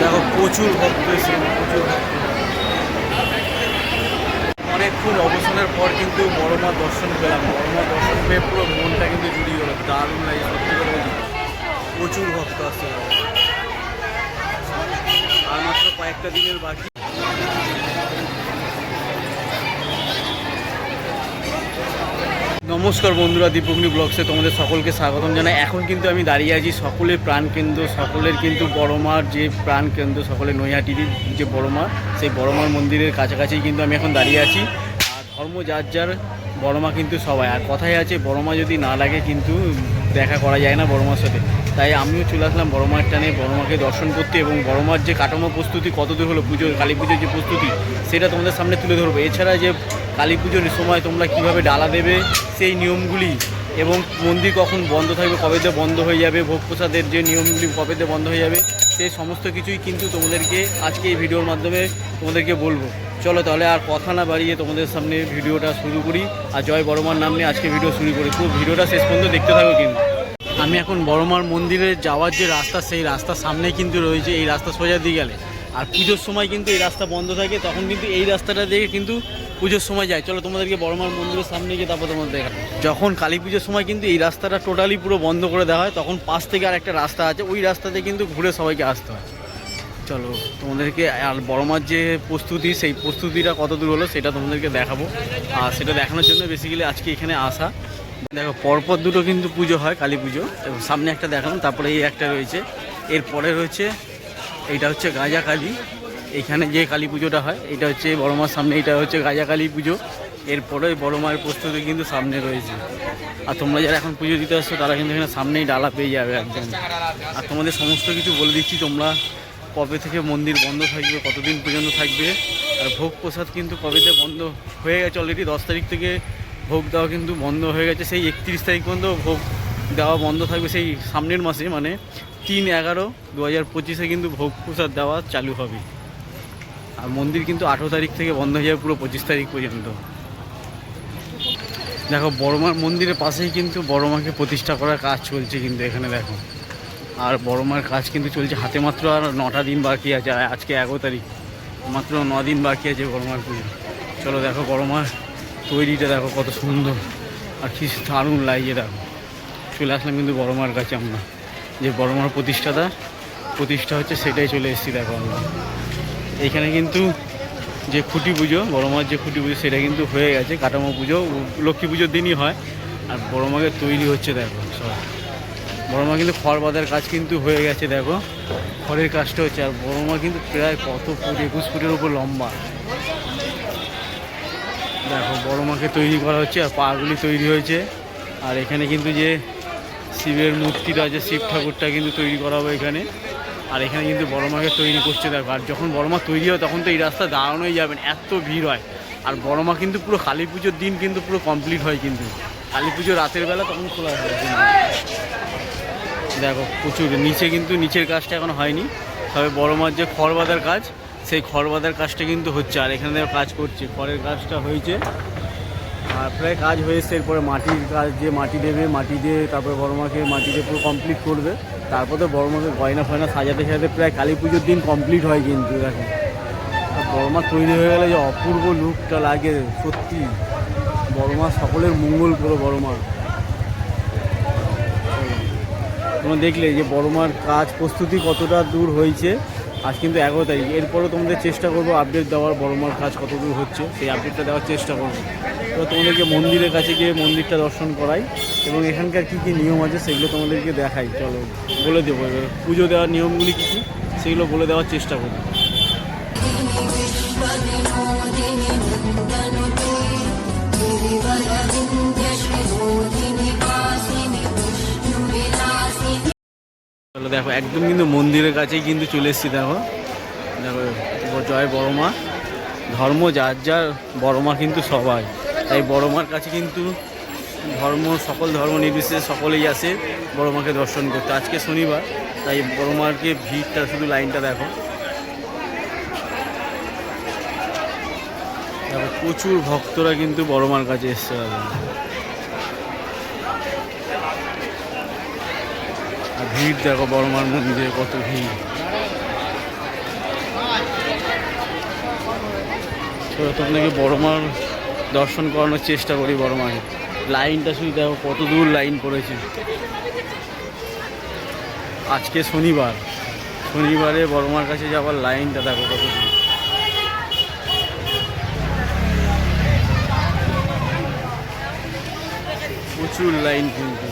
দেখো, প্রচুর ভক্ত এসেছে, প্রচুর ভক্ত। অনেকক্ষণ অবসানের পর কিন্তু বড় মা দর্শন পেলাম। বড় মা দর্শন পেয়ে পুরো মনটা কিন্তু জুড়িয়ে গেলো। দারুণ লাগে, সত্যি করে প্রচুর ভক্ত আসছে। আর মাত্র কয়েকটা দিনের বাকি। নমস্কার বন্ধুরা দীপগ্নি ব্লগসে তোমাদের সকলকে স্বাগতম জানাই। এখন কিন্তু আমি দাঁড়িয়ে আছি সকলের প্রাণকেন্দ্র, সকলের কিন্তু বড়মার যে প্রাণকেন্দ্র সকলের নৈহাটির যে বড়মা সেই বড়মার মন্দিরের কাছাকাছি কিন্তু আমি এখন দাঁড়িয়ে আছি। আর ধর্ম যার যার, বড়মা কিন্তু সবাই। আর কথাই আছে, বড়মা যদি না লাগে কিন্তু দেখা করা যায় না বড়মার সাথে। তাই আমিও চলে আসলাম বড়মার টানে, বড়মাকে দর্শন করতে এবং বড়মার যে কাঠামো প্রস্তুতি, কতদূর হলো পুজো, কালী পুজোর যে প্রস্তুতি, সেটা তোমাদের সামনে তুলে ধরবো। এছাড়া যে কালী পুজোর সময় তোমরা কীভাবে ডালা দেবে, সেই নিয়মগুলি এবং মন্দির কখন বন্ধ থাকবে, কবে দিয়ে বন্ধ হয়ে যাবে, ভোগ প্রসাদের যে নিয়মগুলি কবে দিয়ে বন্ধ হয়ে যাবে, সেই সমস্ত কিছুই কিন্তু তোমাদেরকে আজকে এই ভিডিওর মাধ্যমে তোমাদেরকে বলব। চলো তাহলে আর কথা না বাড়িয়ে তোমাদের সামনে ভিডিওটা শুরু করি। আর জয় বড়মার নাম নিয়ে আজকে ভিডিও শুরু করি। পুরো ভিডিওটা শেষ পর্যন্ত দেখতে থাকো কিন্তু। আমি এখন বড়মার মন্দিরে যাওয়ার যে রাস্তা, সেই রাস্তার সামনেই কিন্তু রয়েছে এই রাস্তা সোজা দিয়ে গেলে। আর পুজোর সময় কিন্তু এই রাস্তা বন্ধ থাকে, তখন কিন্তু এই রাস্তাটা দিয়ে কিন্তু পুজোর সময় যায়। চলো তোমাদেরকে বড়মার মন্দিরের সামনে গিয়ে তারপর তোমাদের দেখা যখন কালী পুজোর সময় কিন্তু এই রাস্তাটা টোটালি পুরো বন্ধ করে দেওয়া হয়, তখন পাশ থেকে আর একটা রাস্তা আছে, ওই রাস্তাতে কিন্তু ঘুরে সবাইকে আসতে হয়। চলো তোমাদেরকে আর বড়মার যে প্রস্তুতি, সেই প্রস্তুতিটা কত দূর হলো সেটা তোমাদেরকে দেখাবো। আর সেটা দেখানোর জন্য বেসিক্যালি আজকে এখানে আসা। দেখো, পরপর দুটো কিন্তু পুজো হয় কালী পুজো। এবং সামনে একটা দেখালাম, তারপরে এই একটা রয়েছে। এরপরে রয়েছে এইটা হচ্ছে গাঁজা কালী। এখানে যে কালী পুজোটা হয়, এটা হচ্ছে বড় মার সামনে, এটা হচ্ছে গাঁজা কালী পুজো। এরপরে বড় মায়ের প্রস্তুতি কিন্তু সামনে রয়েছে। আর তোমরা যারা এখন পুজো দিতে আসছো, তারা কিন্তু এখানে সামনেই ডালা পেয়ে যাবে একদম আর তোমাদের সমস্ত কিছু বলে দিচ্ছি, তোমরা কবে থেকে মন্দির বন্ধ থাকবে, কতদিন পর্যন্ত থাকবে। আর ভোগ প্রসাদ কিন্তু কবেতে বন্ধ হয়ে গেছে অলরেডি দশ তারিখ থেকে ভোগ দেওয়া কিন্তু বন্ধ হয়ে গেছে, সেই একত্রিশ তারিখ পর্যন্ত ভোগ দেওয়া বন্ধ থাকবে সেই সামনের মাসে মানে তিন এগারো দু হাজার পঁচিশে কিন্তু ভোগ প্রসাদ দেওয়া চালু হবে। আর মন্দির কিন্তু আঠেরো তারিখ থেকে বন্ধ হয়ে যাবে পুরো পঁচিশ তারিখ পর্যন্ত। দেখো, বড়মার মন্দিরের পাশেই কিন্তু বড়মাকে প্রতিষ্ঠা করার কাজ চলছে কিন্তু এখানে দেখো। আর বড়মার কাজ কিন্তু চলছে হাতে মাত্র আর নটা দিন বাকি আছে আজকে এগারো তারিখ। মাত্র ন দিন বাকি আছে বড়মার পুজো। চলো দেখো বড়মার তৈরিটা দেখো কত সুন্দর। আর কি দারুণ লাগছে দেখো। চলে আসলাম কিন্তু বড়মার কাছে আমরা। যে বড়মার প্রতিষ্ঠাতা, প্রতিষ্ঠা হচ্ছে সেটাই চলে এসেছি দেখো আমরা। এইখানে কিন্তু যে খুঁটি পুজো বড় মার যে খুঁটি পুজো, সেটা কিন্তু হয়ে গেছে কাটামো পুজো লক্ষ্মী পুজোর দিনই হয়। আর বড় মাকে তৈরি হচ্ছে দেখো সব। বড় মা কিন্তু খড় বাঁধার কাজ কিন্তু হয়ে গেছে দেখো। খড়ের কাজটা হচ্ছে, আর বড় মা কিন্তু প্রায় কত ফুট, একুশ ফুটের উপর লম্বা। দেখো বড় মাকে তৈরি করা হচ্ছে, আর পাগুলি তৈরি হয়েছে। আর এখানে কিন্তু যে শিবের মূর্তিটা আছে শিব ঠাকুরটা কিন্তু তৈরি করা হবে এখানে। আর এখানে কিন্তু বড় মাকে তৈরি করছে, দেখো। আর যখন বড় মা তৈরি হয় তখন তো এই রাস্তা দাঁড়ানোই যাবেন এত ভিড় হয়। আর বড় মা কিন্তু পুরো কালী পুজোর দিন কিন্তু পুরো কমপ্লিট হয় কিন্তু। কালী পুজো রাতের বেলা তখন খোলা হয়। দেখো, প্রচুর নিচে কিন্তু নিচের কাজটা এখন হয়নি। তবে বড় মার যে খড় বাঁধার কাজ, সেই খড় বাঁধার কাজটা কিন্তু হচ্ছে। আর এখানে কাজ করছে, খড়ের কাজটা হয়েছে। আর প্রায় কাজ হয়েছে এরপরে মাটির কাজ যে মাটি দেবে, মাটি দিয়ে তারপরে বড়মাকে মাটি দিয়ে পুরো কমপ্লিট করবে। তারপরে বড় মাকে গয়না ফয়না সাজাতে সাজাতে প্রায় কালী পুজোর দিন কমপ্লিট হয় কিন্তু, দেখো। আর বড় মা তৈরি হয়ে গেলে যে অপূর্ব লুকটা লাগে, সত্যি। বড় মা সকলের মঙ্গল করো বড় মা। তোমরা দেখলে যে বড়মার কাজ প্রস্তুতি কতটা দূর হয়েছে। আজ কিন্তু এগারো তারিখ। এরপরও তোমাদের চেষ্টা করব আপডেট দেওয়ার, বড় মার কাজ কতদূর হচ্ছে, সেই আপডেটটা দেওয়ার চেষ্টা করব। তো তোমাদেরকে মন্দিরের কাছে গিয়ে মন্দিরটা দর্শন করাই এবং এখানকার কী কী নিয়ম আছে সেগুলো তোমাদেরকে দেখাই। চলো বলে দেবো এবার। পুজো দেওয়ার নিয়মগুলি কী কী, সেগুলো বলে দেওয়ার চেষ্টা করব। চলো দেখো, একদম কিন্তু মন্দিরের কাছেই কিন্তু চলে এসেছি দেখো। দেখো জয় বড় মা ধর্ম যার যার বড় মা কিন্তু সবাই। তাই বড় মার কাছে কিন্তু ধর্ম, সকল ধর্ম নির্বিশেষে সকলেই আসে বড় মাকে দর্শন করতে। আজকে শনিবার, তাই বড় মাকে ভিড়টা, শুধু লাইনটা দেখো। দেখো, প্রচুর ভক্তরা কিন্তু বড় মার কাছে এসছে। আর ভিড় দেখো বড়মার মন্দিরে কত ভিড়। তো তোমাদেরকে বড়মার দর্শন করানোর চেষ্টা করি বড়মাকে লাইনটা শুধু দেখো কত দূর লাইন পড়েছে। আজকে শনিবার। শনিবারে বড়মার কাছে যাওয়ার লাইনটা দেখো কত দূর। প্রচুর লাইন কিন্তু।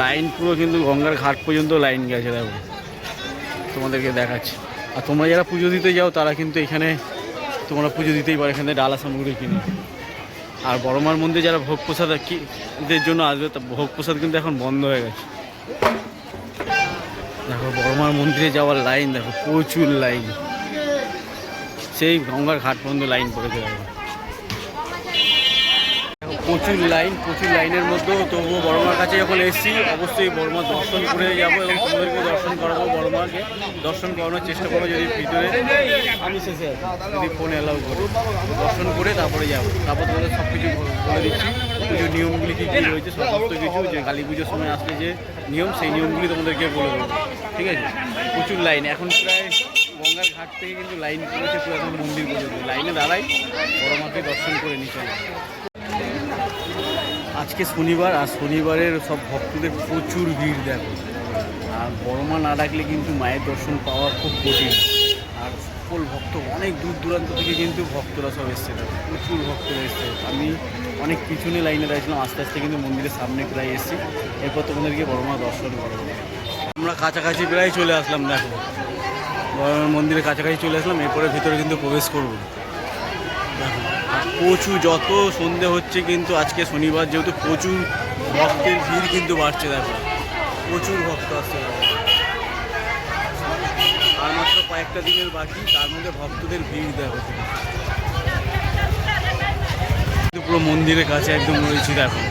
লাইন পুরো কিন্তু গঙ্গার ঘাট পর্যন্ত লাইন গেছে দেখো। তোমাদেরকে দেখাচ্ছি। আর তোমরা যারা পুজো দিতে যাও তারা কিন্তু এখানে তোমরা পুজো দিতেই পারো এখানে ডালা সামগ্রী কিনে। আর বড়মার মন্দিরে যারা ভোগ প্রসাদ কি দের জন্য আসবে তা ভোগ প্রসাদ কিন্তু এখন বন্ধ হয়ে গেছে। দেখো বড়মার মন্দিরে যাওয়ার লাইন দেখো প্রচুর লাইন। সেই গঙ্গার ঘাট পর্যন্ত লাইন পড়েছে দেখো, প্রচুর লাইন, প্রচুর লাইনের মধ্যেও তবুও বড়মার কাছে যখন এসেছি, অবশ্যই বড়মার দর্শন করে যাব এবং তোমাদেরকে দর্শন করাবো বড়মাকে। দর্শন করানোর চেষ্টা করব যদি ভিতরে আমি শেষে যদি ফোনে অ্যালাউ করি। দর্শন করে তারপরে যাব। তারপর তোমাদের সব কিছু বলে দিচ্ছি। পুজোর নিয়মগুলি কী কী রয়েছে, সমস্ত কিছু, যে কালী পুজোর সময় আসলে যে নিয়ম, সেই নিয়মগুলি তোমাদেরকে বলে দেবো। ঠিক আছে? প্রচুর লাইন। এখন প্রায় গঙ্গার ঘাট থেকে কিন্তু লাইন পড়েছে পুরো মন্দির পর্যন্ত। লাইনে দাঁড়াই, বড়মাকে দর্শন করে হবে। আজকে শনিবার, আর শনিবারের সব ভক্তদের প্রচুর ভিড় দেখো। আর বড় মা না ডাকলে কিন্তু মায়ের দর্শন পাওয়া খুব কঠিন। আর সকল ভক্ত, অনেক দূর দূরান্ত থেকে কিন্তু ভক্তরা সব এসছে প্রচুর ভক্তরা এসছে। আমি অনেক পিছনে লাইনে দাঁড়িয়েছিলাম, আস্তে আস্তে কিন্তু মন্দিরের সামনে প্রায় এসেছি। এরপর তোমাদেরকে বড় মা দর্শন করব। আমরা কাছাকাছি প্রায় চলে আসলাম, দেখো। মন্দিরের কাছাকাছি চলে আসলাম, এরপরে ভিতরে কিন্তু প্রবেশ করব। প্রচুর, যত সন্ধে হচ্ছে কিন্তু আজকে শনিবার যেহেতু প্রচুর ভক্তের ভিড় কিন্তু বাড়ছে দেখো। প্রচুর ভক্ত আসছে। আর মাত্র কয়েকটা দিনের বাকি, তার মধ্যে ভক্তদের ভিড় দেখো। পুরো মন্দিরের কাছে একদম রয়েছি দেখো।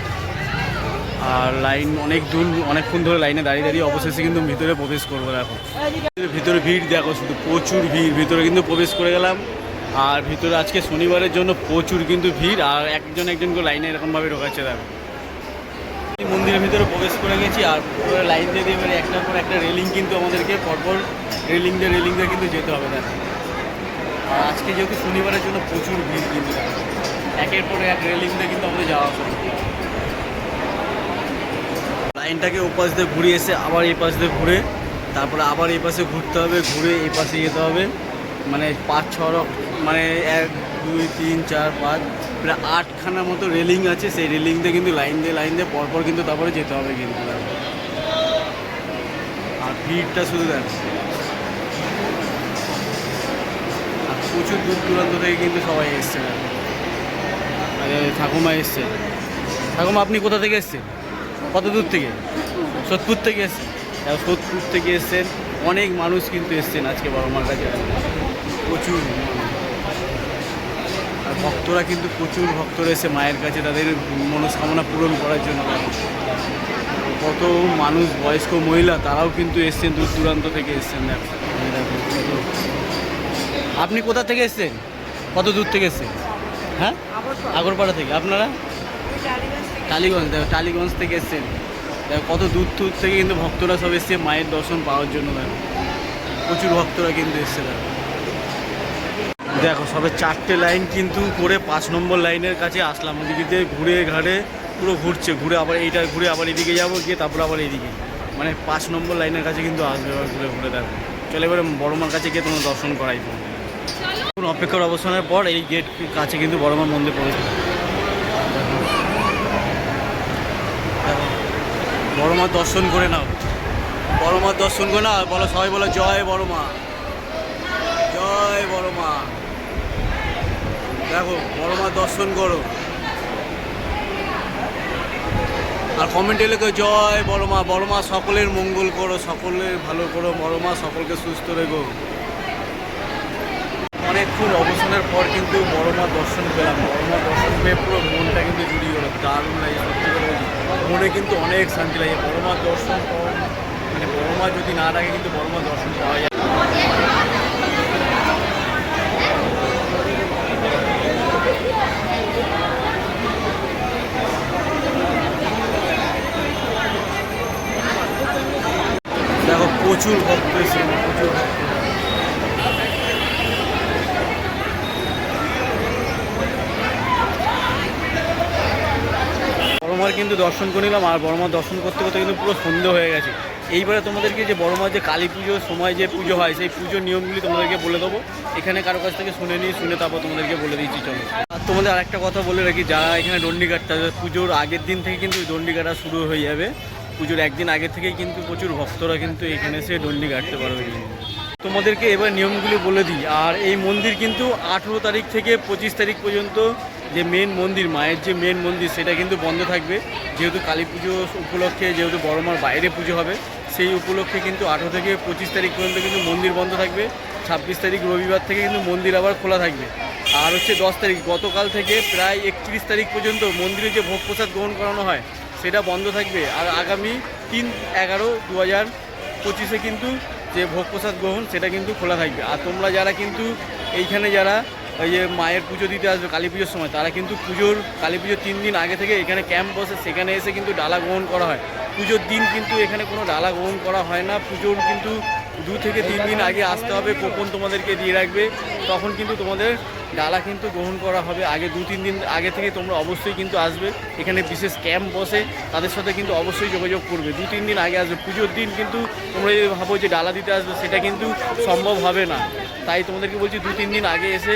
আর লাইন অনেক দূর, অনেকক্ষণ ধরে লাইনে দাঁড়িয়ে দাঁড়িয়ে অবশেষে কিন্তু ভিতরে প্রবেশ করব দেখো। ভিতরে ভিড় দেখো শুধু, প্রচুর ভিড়। ভিতরে কিন্তু প্রবেশ করে গেলাম। আর ভিতরে আজকে শনিবারের জন্য প্রচুর কিন্তু ভিড়, আর একজন একজন করে লাইনে এরকমভাবে ঢোকাচ্ছে দেখো। মন্দিরের ভিতরে প্রবেশ করে গেছি, আর পুরো লাইন দিয়ে দিয়ে এবারে একটার পর একটা রেলিং কিন্তু আমাদেরকে পরপর রেলিং দিয়ে রেলিং দিয়ে কিন্তু যেতে হবে দেখো। আর আজকে যেহেতু শনিবারের জন্য প্রচুর ভিড় কিন্তু একের পর এক রেলিং দিয়ে কিন্তু আমাদের যাওয়া হবে। লাইনটাকে ওপাশ দিয়ে ঘুরে এসে আবার এই পাশ দিয়ে ঘুরে, তারপরে আবার এই পাশে ঘুরতে হবে, ঘুরে এই পাশে যেতে হবে। মানে পাঁচ ছ রক মানে এক, দুই, তিন, চার, পাঁচ, প্রায় আটখানার মতো রেলিং আছে। সেই রেলিং দিয়ে কিন্তু লাইন দিয়ে লাইন দিয়ে পরপর কিন্তু তারপরে যেতে হবে কিন্তু। আর ভিড়টা শুধু দেখ। আর প্রচুর দূর দূরান্ত থেকে কিন্তু সবাই এসছে। আরে ঠাকুমা এসছে। ঠাকুমা, আপনি কোথা থেকে এসছেন? কত দূর থেকে? সোদপুর থেকে এসছেন? সোদপুর থেকে এসছেন। অনেক মানুষ কিন্তু এসছেন আজকে বড় মার কাছে। প্রচুর ভক্তরা কিন্তু প্রচুর ভক্তরা এসে মায়ের কাছে তাদের মনস্কামনা পূরণ করার জন্য কত মানুষ বয়স্ক মহিলা তারাও কিন্তু এসছেন দূর দূরান্ত থেকে এসছেন আপনি কোথা থেকে এসছেন? কত দূর থেকে এসছেন? হ্যাঁ? আগরপাড়া। থেকে। আপনারা? টালিগঞ্জ দেখো টালিগঞ্জ থেকে এসছেন। দেখো কত দূর দূর থেকে কিন্তু ভক্তরা সব এসছে মায়ের দর্শন পাওয়ার জন্য দেখো। প্রচুর ভক্তরা কিন্তু এসছে দেখো। দেখো, সবে চারটে লাইন কিন্তু করে পাঁচ নম্বর লাইনের কাছে আসলাম। ওদিকে ঘুরে ঘাড়ে পুরো ঘুরছে, ঘুরে আবার এইটা, ঘুরে আবার এদিকে যাব, গিয়ে তারপর আবার এইদিকে মানে পাঁচ নম্বর লাইনের কাছে কিন্তু আসবে এবার ঘুরে ঘুরে দেখো। চলে এবারে বড়মার কাছে গিয়ে তোমার দর্শন করাই। অপেক্ষার অবসানের পর এই গেট কাছে কিন্তু বড় মার মন্দির প্রবেশ বড় মার দর্শন করে নাও। বড় মার দর্শন করে নাও বলো, সবাই বলো, জয় বড় মা জয় বড় মা দেখো, বড় মা দর্শন করো। আর কমেন্টে লেখো জয় বড় মা বড় মা সকলের মঙ্গল করো সকলের ভালো করো, বড় মা সকলকে সুস্থ রেখো। অনেকক্ষণ অবসানের পর কিন্তু বড় মা দর্শন পেলাম। বড় মা দর্শন পেয়ে পুরো মনটা কিন্তু জুড়িয়ে গেলো। দারুণ লাগে, সত্যি করে মনে কিন্তু অনেক শান্তি লাগে। বড় মা দর্শন মানে বড় মা যদি না ডাকে, কিন্তু বড় মা দর্শন পাওয়া যায় না। প্রচুর ভক্ত এসেছেন প্রচুর ভক্ত বড়মার কিন্তু দর্শন করে নিলাম, আর বড়মার দর্শন করতে করতে কিন্তু পুরো সন্ধে হয়ে গেছে। এইবারে তোমাদেরকে যে বড়মার যে কালী পুজোর সময় যে পুজো হয়, সেই পুজোর নিয়মগুলি তোমাদেরকে বলে দেবো। এখানে কারও কাছ থেকে শুনে নিয়ে, শুনে তারপর তোমাদেরকে বলে দিচ্ছি, চলো। আর তোমাদের আরেকটা কথা বলে রাখি, যারা এখানে দণ্ডি কাটতে পুজোর আগের দিন থেকে কিন্তু দণ্ডি কাটা শুরু হয়ে যাবে। পুজোর একদিন আগে থেকেই কিন্তু প্রচুর ভক্তরা কিন্তু এখানে এসে দণ্ডি কাটতে পারবে। তোমাদেরকে এবার নিয়মগুলি বলে দিই, আর এই মন্দির কিন্তু আঠেরো তারিখ থেকে পঁচিশ তারিখ পর্যন্ত যে মেন মন্দির, মায়ের যে মেন মন্দির, সেটা কিন্তু বন্ধ থাকবে। যেহেতু কালী পুজো উপলক্ষে, যেহেতু বড় মার বাইরে পুজো হবে, সেই উপলক্ষে কিন্তু আঠেরো থেকে পঁচিশ তারিখ পর্যন্ত কিন্তু মন্দির বন্ধ থাকবে। ছাব্বিশ তারিখ রবিবার থেকে কিন্তু মন্দির আবার খোলা থাকবে। আর হচ্ছে দশ তারিখ, গতকাল থেকে প্রায় একত্রিশ তারিখ পর্যন্ত মন্দিরে যে ভোগ প্রসাদ গ্রহণ করানো হয়, সেটা বন্ধ থাকবে। আর আগামী তিন এগারো দু হাজার পঁচিশে কিন্তু যে ভোগ প্রসাদ গ্রহণ, সেটা কিন্তু খোলা থাকবে। আর তোমরা যারা কিন্তু এইখানে যারা ওই যে মায়ের পুজো দিতে আসবে কালী পুজোর সময়, তারা কিন্তু পুজোর, কালী পুজোর তিন দিন আগে থেকে এখানে ক্যাম্প বসে, সেখানে এসে কিন্তু ডালা গ্রহণ করা হয়। পুজোর দিন কিন্তু এখানে কোনো ডালা গ্রহণ করা হয় না, পুজোর কিন্তু দু থেকে তিন দিন আগে আসতে হবে, কোপন তোমাদেরকে দিয়ে রাখবে। তখন কিন্তু তোমাদের ডালা কিন্তু গ্রহণ করা হবে। আগে দু তিন দিন আগে থেকে তোমরা অবশ্যই কিন্তু আসবে। এখানে বিশেষ ক্যাম্প বসে তাদের সাথে কিন্তু অবশ্যই যোগাযোগ করবে। দু তিন দিন আগে আসবে। পুজোর দিন কিন্তু তোমরা যদি ভাবো যে ডালা দিতে আসবে, সেটা কিন্তু সম্ভব হবে না। তাই তোমাদেরকে বলছি, দু তিন দিন আগে এসে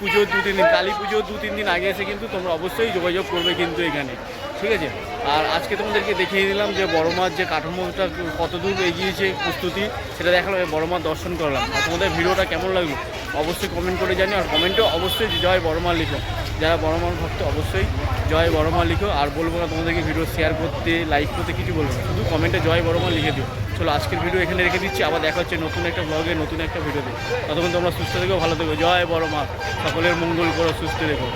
পুজোর দু তিন দিন, কালী পুজোর দু তিন দিন আগে এসে কিন্তু তোমরা অবশ্যই যোগাযোগ করবে কিন্তু এখানে। ঠিক আছে? আর আজকে তোমাদেরকে দেখিয়ে দিলাম যে বড় মার যে কাঠামোটা কতদূর এগিয়েছে প্রস্তুতি, সেটা দেখালাম বড় মার দর্শন করলাম। আর তোমাদের ভিডিওটা কেমন লাগল অবশ্যই কমেন্ট করে জানি আর কমেন্টেও অবশ্যই জয় বড় মা লিখো। যারা বড় মার ভক্ত অবশ্যই জয় বড় মা লিখো। আর বলব না তোমাদেরকে ভিডিও শেয়ার করতে লাইক করতে কিছু বলব না। শুধু কমেন্টে জয় বড় মা লিখে দিও। চলো আজকের ভিডিও এখানে রেখে দিচ্ছি। আবার দেখা হচ্ছে নতুন একটা ব্লগে নতুন একটা ভিডিও ভিডিওতে ততক্ষণ তোমরা সুস্থ থেকো, ভালো থেকো। জয় বড় মা সকলের মঙ্গল করো, সুস্থ থেকো।